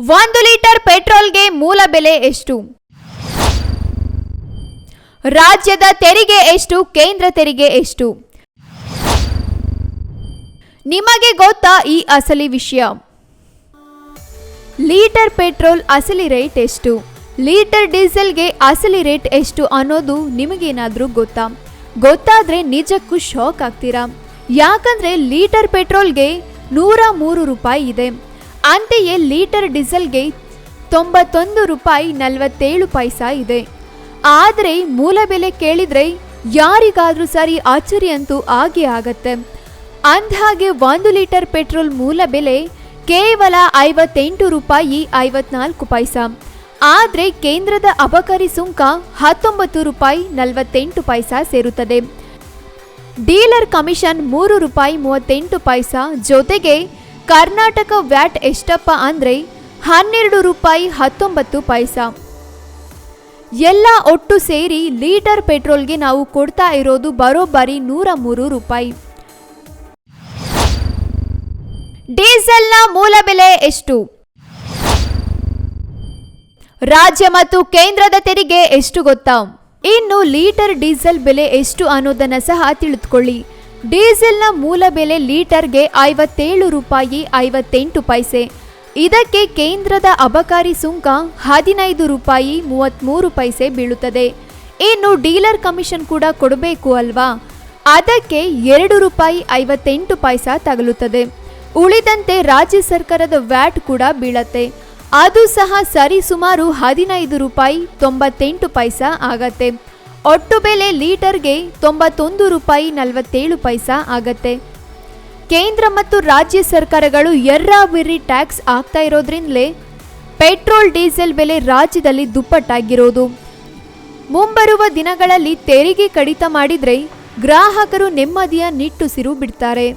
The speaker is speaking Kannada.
ಒಂದು ಲೀಟರ್ ಪೆಟ್ರೋಲ್ಗೆ ಮೂಲ ಬೆಲೆ ಎಷ್ಟು? ರಾಜ್ಯದ ತೆರಿಗೆ ಎಷ್ಟು? ಕೇಂದ್ರ ತೆರಿಗೆ ಎಷ್ಟು? ನಿಮಗೆ ಗೊತ್ತಾ ಈ ಅಸಲಿ ವಿಷಯ? ಲೀಟರ್ ಪೆಟ್ರೋಲ್ ಅಸಲಿ ರೇಟ್ ಎಷ್ಟು? ಲೀಟರ್ ಡೀಸೆಲ್ಗೆ ಅಸಲಿ ರೇಟ್ ಎಷ್ಟು ಅನ್ನೋದು ನಿಮಗೇನಾದರೂ ಗೊತ್ತಾ? ಗೊತ್ತಾದ್ರೆ ನಿಜಕ್ಕೂ ಶಾಕ್ ಆಗ್ತೀರಾ? ಯಾಕಂದ್ರೆ ಲೀಟರ್ ಪೆಟ್ರೋಲ್ಗೆ ನೂರ ಮೂರು ರೂಪಾಯಿ ಇದೆ. ಅಂತೆಯೇ ಲೀಟರ್ ಡೀಸೆಲ್ಗೆ ತೊಂಬತ್ತೊಂದು ರೂಪಾಯಿ ನಲವತ್ತೇಳು ಪೈಸಾ ಇದೆ. ಆದರೆ ಮೂಲ ಬೆಲೆ ಕೇಳಿದರೆ ಯಾರಿಗಾದರೂ ಸರಿ ಅಚ್ಚರಿ ಅಂತೂ ಆಗೇ ಆಗತ್ತೆ. ಅಂದಹಾಗೆ ಒಂದು ಲೀಟರ್ ಪೆಟ್ರೋಲ್ ಮೂಲ ಬೆಲೆ ಕೇವಲ ಐವತ್ತೆಂಟು ರೂಪಾಯಿ ಐವತ್ನಾಲ್ಕು ಪೈಸಾ. ಆದರೆ ಕೇಂದ್ರದ ಅಬಕಾರಿ ಸುಂಕ ಹತ್ತೊಂಬತ್ತು ರೂಪಾಯಿ ನಲವತ್ತೆಂಟು ಪೈಸಾ ಸೇರುತ್ತದೆ. ಡೀಲರ್ ಕಮಿಷನ್ ಮೂರು ರೂಪಾಯಿ ಮೂವತ್ತೆಂಟು ಪೈಸಾ ಜೊತೆಗೆ ಕರ್ನಾಟಕ ವ್ಯಾಟ್ ಎಷ್ಟಪ್ಪ ಅಂದರೆ ಹನ್ನೆರಡು ರೂಪಾಯಿ ಹತ್ತೊಂಬತ್ತು ಪೈಸಾ. ಎಲ್ಲ ಒಟ್ಟು ಸೇರಿ ಲೀಟರ್ ಪೆಟ್ರೋಲ್ಗೆ ನಾವು ಕೊಡ್ತಾ ಇರೋದು ಬರೋಬ್ಬರಿ ನೂರ ಮೂರು ರೂಪಾಯಿ. ಡೀಸೆಲ್ನ ಮೂಲ ಬೆಲೆ ಎಷ್ಟು? ರಾಜ್ಯ ಮತ್ತು ಕೇಂದ್ರದ ತೆರಿಗೆ ಎಷ್ಟು ಗೊತ್ತಾ? ಇನ್ನು ಲೀಟರ್ ಡೀಸೆಲ್ ಬೆಲೆ ಎಷ್ಟು ಅನ್ನೋದನ್ನ ಸಹ ತಿಳಿದುಕೊಳ್ಳಿ. ಡೀಸೆಲ್ನ ಮೂಲ ಬೆಲೆ ಲೀಟರ್ಗೆ ಐವತ್ತೇಳು ರೂಪಾಯಿ ಐವತ್ತೆಂಟು ಪೈಸೆ. ಇದಕ್ಕೆ ಕೇಂದ್ರದ ಅಬಕಾರಿ ಸುಂಕ ಹದಿನೈದು ರೂಪಾಯಿ ಮೂವತ್ತ್ಮೂರು ಪೈಸೆ ಬೀಳುತ್ತದೆ. ಇನ್ನು ಡೀಲರ್ ಕಮಿಷನ್ ಕೂಡ ಕೊಡಬೇಕು ಅಲ್ವಾ? ಅದಕ್ಕೆ ಎರಡು ರೂಪಾಯಿ ಐವತ್ತೆಂಟು ಪೈಸಾ ತಗಲುತ್ತದೆ. ಉಳಿದಂತೆ ರಾಜ್ಯ ಸರ್ಕಾರದ ವ್ಯಾಟ್ ಕೂಡ ಬೀಳತ್ತೆ. ಅದು ಸಹ ಸರಿಸುಮಾರು ಹದಿನೈದು ರೂಪಾಯಿ ತೊಂಬತ್ತೆಂಟು ಪೈಸಾ ಆಗತ್ತೆ. ಒಟ್ಟು ಬೆಲೆ ಲೀಟರ್ಗೆ ತೊಂಬತ್ತೊಂದು ರೂಪಾಯಿ ನಲವತ್ತೇಳು ಪೈಸಾ ಆಗತ್ತೆ. ಕೇಂದ್ರ ಮತ್ತು ರಾಜ್ಯ ಸರ್ಕಾರಗಳು ಎರ್ರಾಬಿರ್ರಿ ಟ್ಯಾಕ್ಸ್ ಆಗ್ತಾ ಇರೋದ್ರಿಂದಲೇ ಪೆಟ್ರೋಲ್, ಡೀಸೆಲ್ ಬೆಲೆ ರಾಜ್ಯದಲ್ಲಿ ದುಪ್ಪಟ್ಟಾಗಿರೋದು. ಮುಂಬರುವ ದಿನಗಳಲ್ಲಿ ತೆರಿಗೆ ಕಡಿತ ಮಾಡಿದರೆ ಗ್ರಾಹಕರು ನೆಮ್ಮದಿಯ ನಿಟ್ಟುಸಿರು ಬಿಡ್ತಾರೆ.